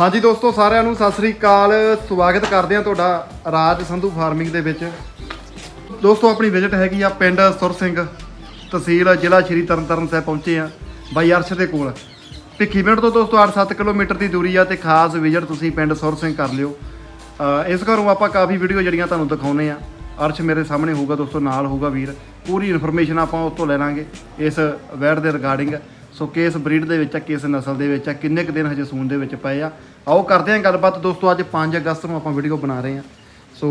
ਹਾਂਜੀ ਦੋਸਤੋ, ਸਾਰਿਆਂ ਨੂੰ ਸਤਿ ਸ੍ਰੀ ਅਕਾਲ। ਸਵਾਗਤ ਕਰਦੇ ਹਾਂ ਤੁਹਾਡਾ ਰਾਜ ਸੰਧੂ ਫਾਰਮਿੰਗ ਦੇ ਵਿੱਚ। ਦੋਸਤੋ, ਆਪਣੀ ਵਿਜ਼ਿਟ ਹੈਗੀ ਆ ਪਿੰਡ ਸੁਰ ਸਿੰਘ ਤਹਿਸੀਲ, ਜ਼ਿਲ੍ਹਾ ਸ਼੍ਰੀ ਤਰਨਤਾਰਨ ਸਾਹਿਬ ਪਹੁੰਚੇ ਆ ਬਾਈ ਅਰਸ਼ ਦੇ ਕੋਲ। ਭਿੱਖੀ ਪਿੰਡ ਤੋਂ ਦੋਸਤੋ 8-7 ਕਿਲੋਮੀਟਰ ਦੀ ਦੂਰੀ ਆ ਤੇ ਖਾਸ ਵਿਜ਼ਿਟ ਤੁਸੀਂ ਪਿੰਡ ਸੁਰ ਸਿੰਘ ਕਰ ਲਿਓ। ਇਸ ਘਰੋਂ ਆਪਾਂ ਕਾਫੀ ਵੀਡੀਓ ਜਿਹੜੀਆਂ ਤੁਹਾਨੂੰ ਦਿਖਾਉਨੇ ਆ ਅਰਸ਼ ਮੇਰੇ ਸਾਹਮਣੇ ਹੋਊਗਾ ਦੋਸਤੋ, ਨਾਲ ਹੋਊਗਾ ਵੀਰ। ਪੂਰੀ ਇਨਫੋਰਮੇਸ਼ਨ ਆਪਾਂ ਉਸ ਤੋਂ ਲੈ ਲਾਂਗੇ ਇਸ ਵੈੜ ਦੇ ਰਿਗਾਰਡਿੰਗ ਸੋ ਕਿਸ ਬਰੀਡ ਦੇ ਵਿੱਚ ਆ ਕਿਸ ਨਸਲ ਦੇ ਵਿੱਚ ਆ ਕਿੰਨੇ ਕੁ ਦਿਨ ਹਜੇ ਸੂਣ ਦੇ ਵਿੱਚ ਪਏ ਆ। ਆਓ ਕਰਦੇ ਹਾਂ ਗੱਲਬਾਤ। ਦੋਸਤੋ ਅੱਜ 5 ਅਗਸਤ ਨੂੰ ਆਪਾਂ ਵੀਡੀਓ ਬਣਾ ਰਹੇ ਹਾਂ। ਸੋ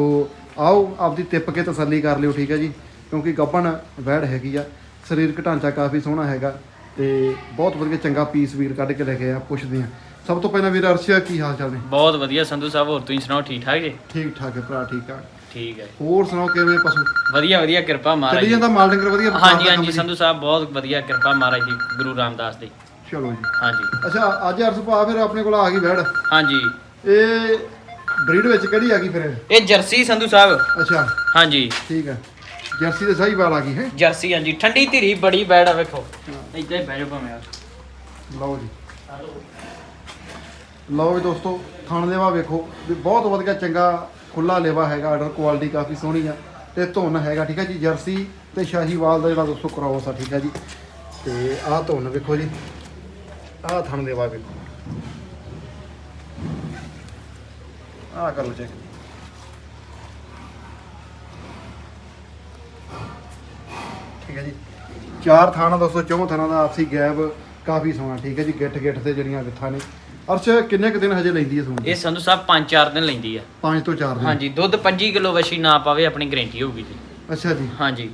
ਆਓ ਆਪਦੀ ਤਿੱਪ ਕੇ ਤਸੱਲੀ ਕਰ ਲਿਓ ਠੀਕ ਹੈ ਜੀ? ਕਿਉਂਕਿ ਗੱਬਣ ਵੈੜ ਹੈਗੀ ਆ। ਸਰੀਰਕ ਢਾਂਚਾ ਕਾਫੀ ਸੋਹਣਾ ਹੈਗਾ ਤੇ ਬਹੁਤ ਵਧੀਆ ਚੰਗਾ ਪੀਸ ਵੀਰ ਕੱਢ ਕੇ ਲੈ ਕੇ ਆ ਪੁੱਛਦੇ ਆ ਸਭ ਤੋਂ ਪਹਿਲਾਂ ਵੀਰ ਅਰਸ਼ਿਆ ਕੀ ਹਾਲ ਚਾਲ ਨੇ? ਬਹੁਤ ਵਧੀਆ। ਸੰਧੂ ਸਾਹਿਬ ਹੋਰ ਤੁਸੀਂ ਸੁਣਾਓ ਠੀਕ ਠਾਕ ਜੀ? ਠੀਕ ਠਾਕ ਹੈ ਭਰਾ ਠੀਕ ਆ। ਠੀਕ ਹੈ ਹੋਰ ਸੁਣਾਓ ਕਿਵੇਂ ਪਸ਼ੂ? ਵਧੀਆ ਵਧੀਆ ਕਿਰਪਾ ਮਹਾਰਾਜ ਚੱਲੀ। ਜਾਂਦਾ ਮਾਲ ਡੰਗਰ ਵਧੀਆ ਹਾਂਜੀ ਕੰਮ ਹਾਂਜੀ ਜੀ? ਸੰਧੂ ਸਾਹਿਬ ਬਹੁਤ ਵਧੀਆ ਕਿਰਪਾ ਮਹਾਰਾਜ ਦੀ ਗੁਰੂ ਰਾਮਦਾਸ ਦੀ। ਚਲੋ ਜੀ। ਹਾਂਜੀ। ਅੱਛਾ ਅੱਜ ਅਰਸ਼ ਭਾ ਫਿਰ ਆਪਣੇ ਕੋਲ ਆ ਗਈ ਵੈੜ ਹਾਂਜੀ। ਇਹ ਬਰੀਡ ਵਿੱਚ ਕਿਹੜੀ ਆ ਗਈ ਫਿਰ ਇਹ? ਇਹ ਜਰਸੀ ਸੰਧੂ ਸਾਹਿਬ। ਅੱਛਾ। ਹਾਂਜੀ। ਠੀਕ ਹੈ। ਜਰਸੀ ਦੇ ਸਹੀ ਵਾਲ ਆ ਗਈ ਹੈ? ਜਰਸੀ ਹਾਂਜੀ। ਠੰਡੀ ਧੀਰੀ ਬੜੀ ਬੈੜ ਆ ਵੇਖੋ। ਇੱਦਾਂ ਹੀ ਬਹਿ ਜਾਓ ਭਾਵੇਂ ਲਓ ਜੀ। ਲਓ ਵੀ ਦੋਸਤੋ ਥਣ ਲੇਵਾ ਵੇਖੋ। ਵੀ ਬਹੁਤ ਵਧੀਆ ਚੰਗਾ ਖੁੱਲਾ ਲੇਵਾ ਹੈਗਾ ਆਰਡਰ ਕੁਆਲਿਟੀ ਕਾਫੀ ਸੋਹਣੀ ਆ ਤੇ ਧੁੰਨ ਹੈਗਾ, ਠੀਕ ਹੈ ਜੀ, ਜਰਸੀ ਤੇ ਸ਼ਾਹੀਵਾਲ ਦਾ ਜਿਹੜਾ ਦੋਸਤੋ ਕ੍ਰੋਸ ਆ ਠੀਕ ਹੈ ਜੀ। ਤੇ ਆਹ ਧੁੰਨ ਵੇਖੋ ਜੀ, ਆਹ ਥਣ ਲੇਵਾ ਵੇਖੋ। ਆਹ ਕਰ ਲਓ ਚੈੱਕ ਠੀਕ ਹੈ ਜੀ, ਚਾਰ ਥਾਣਾ ਦੋਸਤੋ ਚੌਂ ਥਾਣਾ ਦਾ ਆਪਸੀ ਗੈਪ ਕਾਫੀ ਸੋਹਣਾ, ਠੀਕ ਹੈ ਜੀ ਗਿੱਠ ਗਿੱਠ ਤੇ ਜਿਹੜੀਆਂ ਗਿੱਠਾਂ ਨੇ। ਅਰਸ਼ ਕਿੰਨੇ ਕੁ ਦਿਨ ਹਜੇ ਲੈਂਦੀ ਹੈ ਸੂਣ ਇਹ ਸੰਧੂ ਸਾਹਿਬ 5-4 ਦਿਨ ਲੈਂਦੀ ਆ 5 ਤੋਂ 4 ਦਿਨ। ਹਾਂਜੀ ਦੁੱਧ 25 ਕਿਲੋ ਵਸ਼ੀ ਨਾ ਪਾਵੇ ਆਪਣੀ ਗਰੰਟੀ ਹੋਊਗੀ ਜੀ। ਅੱਛਾ ਜੀ। ਹਾਂਜੀ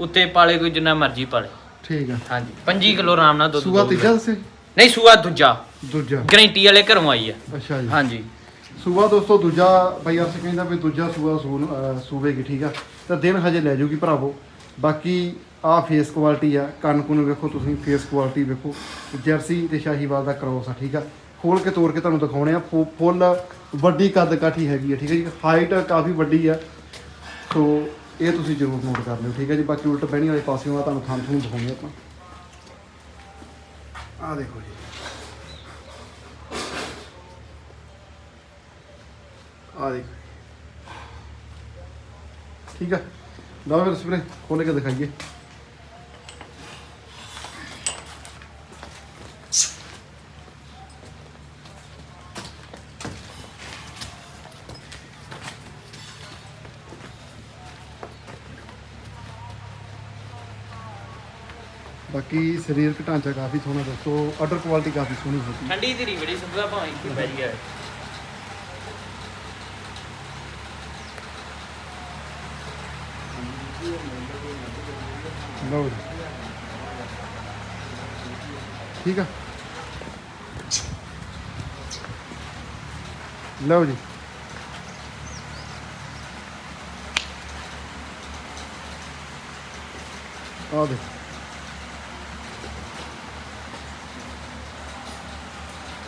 ਉੱਤੇ ਪਾਲੇ ਕੋਈ ਜਿੰਨਾ ਮਰਜ਼ੀ ਪਾਲੇ। ਠੀਕ ਆ। ਹਾਂਜੀ 25 ਕਿਲੋ ਆਰਾਮ ਨਾਲ ਦੁੱਧ ਸੂਆ ਦਊਗਾ। ਤੀਜਾ ਦੱਸੇ? ਨਹੀਂ ਸੂਆ ਦੂਜਾ। ਦੂਜਾ। ਗਰੰਟੀ ਵਾਲੇ ਘਰੋਂ ਆਈ ਆ ਅੱਛਾ ਜੀ। ਹਾਂਜੀ। ਸੂਆ ਦੋਸਤੋ ਦੂਜਾ ਬਈ ਅਰਸ਼ ਕਹਿੰਦਾ ਵੀ ਦੂਜਾ ਸੂਆ ਸੂਨ ਅਹ ਸੂਵੇਗੀ ਠੀਕ ਆ। ਤਾਂ ਦਿਨ ਹਜੇ ਲੈ ਜਾਊਗੀ ਭਰਾਵੋ। ਬਾਕੀ ਆ ਫੇਸ ਕੁਆਲਿਟੀ ਆ। ਕੰਨ ਕੁਨ ਵੇਖੋ ਤੁਸੀਂ ਫੇਸ ਕੁਆਲਿਟੀ ਵੇਖੋ। ਜਰਸੀ ਤੇ ਸ਼ਾਹੀਵਾਲ ਦਾ ਕ੍ਰੋਸ ਆ ਠੀਕ ਆ। ਖੋਲ ਕੇ ਤੋੜ ਕੇ ਤੁਹਾਨੂੰ ਦਿਖਾਉਣੇ ਆ। ਫੁ- ਫੁੱਲ ਵੱਡੀ ਕੱਦ ਕਾਠੀ ਹੈਗੀ ਹੈ ਠੀਕ ਹੈ ਜੀ? ਹਾਈਟ ਕਾਫੀ ਵੱਡੀ ਆ। ਸੋ ਇਹ ਤੁਸੀਂ ਜ਼ਰੂਰ ਨੋਟ ਕਰ ਲਿਓ, ਠੀਕ ਹੈ ਜੀ? ਬਾਕੀ ਉਲਟ ਬਹਿਣੀ ਵਾਲੇ ਪਾਸਿਓਂ ਆ, ਤੁਹਾਨੂੰ ਥਾਂ ਤੁਹਾਨੂੰ ਦਿਖਾਉਣੇ ਆਪਾਂ। ਆ ਦੇਖੋ ਜੀ। ਆ ਦੇਖ ਠੀਕ ਆ? ਲਓ ਫਿਰ ਸਪਰੇ ਖੋਲ ਕੇ ਦਿਖਾਈਏ। ਬਾਕੀ ਸਰੀਰਕ ਢਾਂਚਾ ਕਾਫੀ ਸੋਹਣਾ ਦੋਸਤੋ ਆਰਡਰ ਕੁਆਲਿਟੀ ਕਾਫੀ ਸੋਹਣੀ ਹੋਈ ਠੰਡੀ ਧੀਰੀ ਬੜੀ ਸੰਧੂ ਸਾਹਿਬ ਭਾਵੇਂ ਇੱਥੇ ਬਹਿ ਗਿਆ ਲਓ ਜੀ। ਠੀਕ ਆ? ਲਓ ਜੀ। ਆ ਦੇ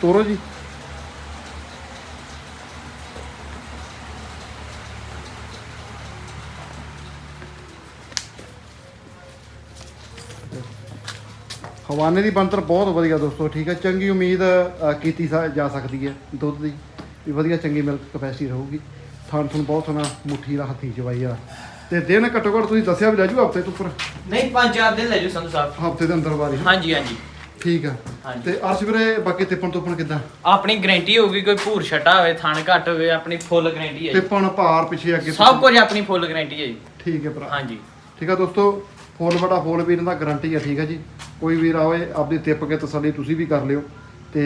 ਤੋਰੋ ਜੀ ਹਵਾਨੇ ਦੀ ਬੰਤਰ ਬਹੁਤ ਵਧੀਆ ਦੋਸਤੋ ਠੀਕ ਹੈ ਚੰਗੀ ਉਮੀਦ ਕੀਤੀ ਜਾ ਸਕਦੀ ਹੈ ਦੁੱਧ ਦੀ। ਵੀ ਵਧੀਆ ਚੰਗੀ ਮਿਲਕ ਕਪੈਸਿਟੀ ਰਹੂਗੀ। ਥਣ ਥਣ ਬਹੁਤ ਸੋਹਣਾ ਮੁੱਠੀ ਦਾ ਹੱਥੀ ਚਵਾਈ ਆ। ਤੇ ਦਿਨ ਘੱਟੋ ਘੱਟ ਤੁਸੀਂ ਦੱਸਿਆ ਵੀ ਲੈ ਜੂ ਹਫ਼ਤੇ ਤੋਂ ਉੱਪਰ? ਨਹੀਂ ਪੰਜ ਚਾਰ ਦਿਨ ਲੈ ਜਾਓ ਸੰਧੂ ਸਾਹਿਬ। ਹਫ਼ਤੇ ਦੇ ਅੰਦਰ ਵਾਰੀ। ਹਾਂਜੀ ਹਾਂਜੀ। ਠੀਕ ਆ। ਹਾਂਜੀ। ਤੇ ਅਰਸ਼ ਵੀਰੇ ਬਾਕੀ ਤਿੱਪਣ ਤੋਪਣ ਕਿੱਦਾਂ? ਆਪਣੀ ਗਰੰਟੀ ਹੋਊਗੀ ਕੋਈ ਭੂਰ ਛਟਾ ਹੋਵੇ ਥਣ ਘੱਟ ਹੋਵੇ ਆਪਣੀ ਫੁੱਲ ਗਰੰਟੀ ਹੈ ਜੀ। ਤਿੱਪਣ ਭਾਰ ਪਿੱਛੇ ਅੱਗੇ ਸਭ ਕੁਝ ਆਪਣੀ ਫੁੱਲ ਗਰੰਟੀ ਹੈ ਜੀ। ਠੀਕ ਹੈ ਭਰਾ। ਹਾਂਜੀ। ਠੀਕ ਆ ਦੋਸਤੋ ਫੁੱਲ ਬੜਾ ਫੁੱਲ ਵੀ ਇਹਨਾਂ ਦਾ ਗਾਰੰਟੀ ਆ ਠੀਕ ਆ ਜੀ। ਕੋਈ ਵੀਰ ਆਵੇ ਆਪਦੀ ਤਿੱਪ ਕੇ ਤਸੱਲੀ ਤੁਸੀਂ ਵੀ ਕਰ ਲਿਓ। ਤੇ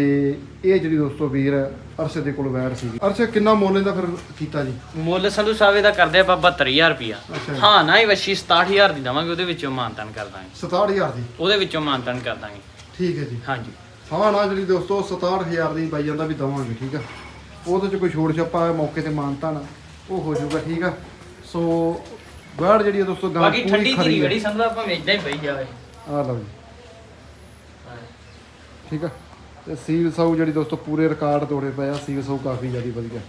ਇਹ ਜਿਹੜੀ ਦੋਸਤੋ ਵੀਰ ਅਰਸ਼ ਦੇ ਕੋਲ ਵੈਰ ਸੀ। ਅਰਸ਼ ਕਿੰਨਾ ਮੁੱਲ ਇਹਦਾ ਫਿਰ ਕੀਤਾ ਜੀ? ਮੁੱਲ ਸੰਧੂ ਸਾਹਿਬ ਇਹਦਾ ਕਰਦੇ ਆਪਾਂ 72000 ਰੁਪਿਆ ਅੱਛਾ ਜੀ। ਹਾਂ ਨਾ ਹੀ ਵਸ਼ੀ 67000 ਦੀ ਦਵਾਂਗੇ ਉਹਦੇ ਵਿੱਚੋਂ ਮਾਨਤਨ ਕਰ ਦਾਂਗੇ। 67000 ਦੀ? ਉਹਦੇ ਵਿੱਚੋਂ ਮਾਨਤਨ ਕਰ ਦਾਂਗੇ। ਠੀਕ ਹੈ ਜੀ। ਹਾਂਜੀ। ਹਾਂ ਨਾ ਜਿਹੜੀ ਦੋਸਤੋ 67000 ਦੀ ਬਾਈ ਜਾਂਦਾ ਵੀ ਦਵਾਂਗੇ ਠੀਕ ਆ। ਉਹਦੇ ਚ ਕੋਈ ਛੋੜ ਛੱਪਾ ਮੌਕੇ ਤੇ ਮਾਨਤਾ ਨਾ ਉਹ ਹੋ ਜਾਊਗਾ ਠੀਕ ਆ। ਸੋ ਵੈੜ ਜਿਹੜੀ ਆ ਦੋਸਤੋ ਗਾਂ ਬਾਕੀ ਠੰਡੀ ਧੀਰੀ ਆ। ਬੜੀ ਸੰਧੂ ਆਪਾਂ ਵੇਚਦਾ ਹੀ ਪਈ ਜਾਵੇ। ਆ ਲਓ ਜੀ। ਠੀਕ ਆ। ਤੇ ਸੀਲ ਸਾਊ ਜਿਹੜੀ ਦੋਸਤੋ ਪੂਰੇ ਰਿਕਾਰਡ ਤੋੜੇ ਪਏ ਆ ਸੀਲ ਸਾਊ ਕਾਫੀ ਜ਼ਿਆਦਾ ਵਧੀਆ।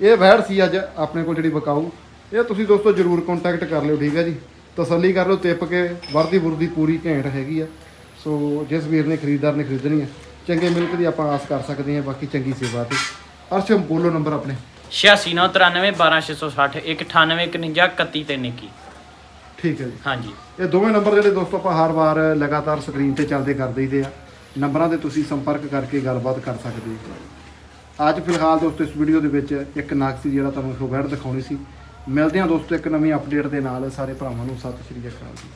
ਇਹ ਵੈੜ ਸੀ ਅੱਜ ਆਪਣੇ ਕੋਲ ਜਿਹੜੀ ਬਕਾਊ ਇਹ ਤੁਸੀਂ ਦੋਸਤੋ ਜਰੂਰ ਕੰਟੈਕਟ ਕਰ ਲਿਓ ਠੀਕ ਹੈ ਜੀ। ਤਸੱਲੀ ਕਰ ਲਓ ਤਿੱਪ ਕੇ ਵਰਦੀ ਵੁਰਦੀ ਪੂਰੀ ਘੈਂਟ ਹੈਗੀ ਆ। ਸੋ ਜਿਸ ਵੀਰ ਨੇ ਖਰੀਦਦਾਰ ਨੇ ਖਰੀਦਣੀ ਆ ਚੰਗੇ ਮਿਲਕ ਦੀ ਆਪਾਂ ਆਸ ਕਰ ਸਕਦੇ ਹਾਂ ਬਾਕੀ ਚੰਗੀ ਸੇਵਾ ਤੇ। ਅਰਸ਼ਮ ਬੋਲੋ ਨੰਬਰ ਆਪਣੇ। 8693 12660 198 ਤੇ ਨਿੱਕੀ। ਠੀਕ ਹੈ ਜੀ। ਹਾਂਜੀ। ਇਹ ਦੋਵੇਂ ਨੰਬਰ ਜਿਹੜੇ ਦੋਸਤੋ ਆਪਾਂ ਹਰ ਵਾਰ ਲਗਾਤਾਰ ਸਕਰੀਨ ਤੇ ਚੱਲਦੇ ਕਰ ਦਈਦੇ ਆ। ਨੰਬਰਾਂ ਤੇ ਤੁਸੀਂ ਸੰਪਰਕ ਕਰਕੇ ਗੱਲਬਾਤ ਕਰ ਸਕਦੇ ਹੋ। ਅੱਜ ਫਿਲਹਾਲ ਦੋਸਤੋ ਇਸ ਵੀਡੀਓ ਦੇ ਵਿੱਚ ਇੱਕ ਨਾਗ ਸੀ ਜਿਹੜਾ ਤੁਹਾਨੂੰ ਸ਼ੋਗੜ ਦਿਖਾਉਣੀ ਸੀ। ਮਿਲਦੇ ਹਾਂ ਦੋਸਤੋ ਇੱਕ ਨਵੀਂ ਅਪਡੇਟ ਦੇ ਨਾਲ। ਸਾਰੇ ਭਰਾਵਾਂ ਨੂੰ ਸਤਿ ਸ਼੍ਰੀ ਅਕਾਲ ਜੀ।